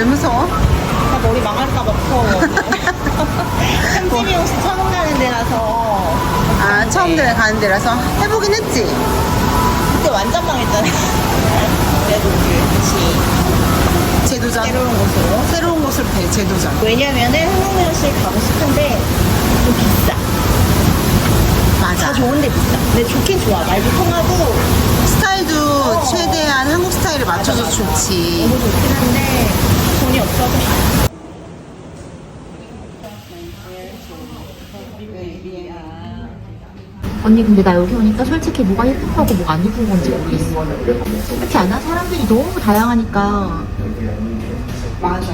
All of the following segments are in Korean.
왜 무서워? 나 머리 망할까봐 무서워. 삼집이 옷이 처음 가는 데라서. 아, 처음 들 가는 데라서 해보긴 했지. 그때 완전 망했잖아. 그래도 그렇지. 제도전. 새로운 곳으로. 새로운 곳을 배, 제도전. 왜냐면은 흥흥면실 가고 싶은데 좀 비싸. 맞아. 다 좋은데 비싸. 근데 좋긴 좋아. 말도 통하고. 스타일도 어. 어. 최대한 한국 스타일을 맞춰서 맞아, 맞아. 좋지. 너무 좋긴 한데. 언니 근데 나 여기 오니까 솔직히 뭐가 예쁜 거고 뭐가 안 예쁜 건지 모르겠어. 그렇지 않아? 사람들이 너무 다양하니까 맞아.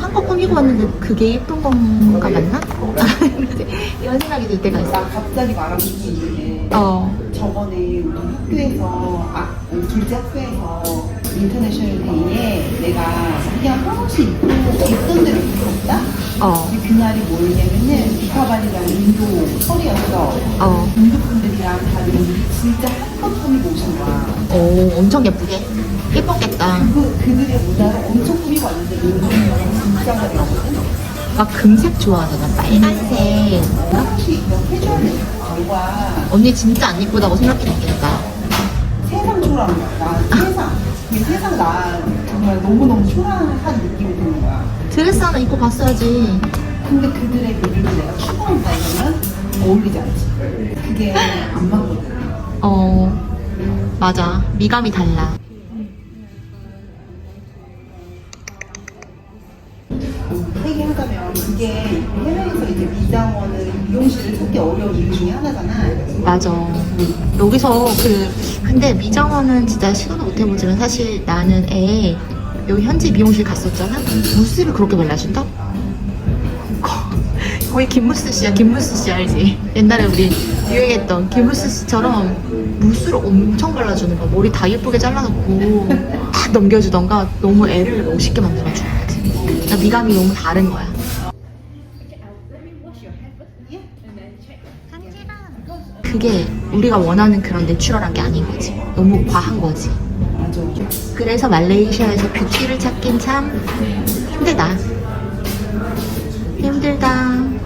한껏 꾸미고 왔는데 그게 예쁜 건가 맞나? 이런 생각이 들 때가 있어. 나 갑자기 말하고 싶은 게 어, 저번에 우리 학교에서 아 둘째 학교에서 인터내셔널 데이에 내가 그냥 한없이 입고 입던 대로. 어, 근데 그날이 뭐였냐면은 비카발이라는 인도 설이었어. 어. 인도 분들이랑 다들 진짜 한껏 꾸미고 오신 거야. 오, 엄청 예쁘게. 예뻤겠다. 그 그들의 문화를 엄청 꾸미고 왔는데 인도인들은 진짜 잘했거든. 막 금색 좋아하잖아. 빨간색. 혹시 이런 캐주얼 거와 언니 진짜 안 예쁘다고 생각했겠다. 세상 초라한 거야. 나 세상. 이 세상 나 정말 너무너무 초라한 느낌이 드레스 하나 입고 봤어야지. 근데 그들의 미를 내가 추구한다 이러면 어울리지 않지. 그게 안 맞거든. 어, 맞아. 미감이 달라. 그게 해외에서 이제 미장원을 미용실을 찾기 어려운 이유 중에 하나잖아. 맞아. 여기서 그 근데 미정원은 진짜 시도도 못 해보지만 사실 나는 애 여기 현지 미용실 갔었잖아. 무스를 그렇게 발라준다? 거- 거의 김무스 씨야. 김무스 씨 알지? 옛날에 우리 유행했던 김무스 씨처럼 무스를 엄청 발라주는 거야. 머리 다 예쁘게 잘라놓고 딱 넘겨주던가 너무 애를 멋있게 만들어주는 거지. 그러니까 미감이 너무 다른 거야. 그게 우리가 원하는 그런 내추럴한 게 아닌 거지. 너무 과한 거지. 맞아. 그래서 말레이시아에서 뷰티를 찾긴 참 힘들다. 힘들다.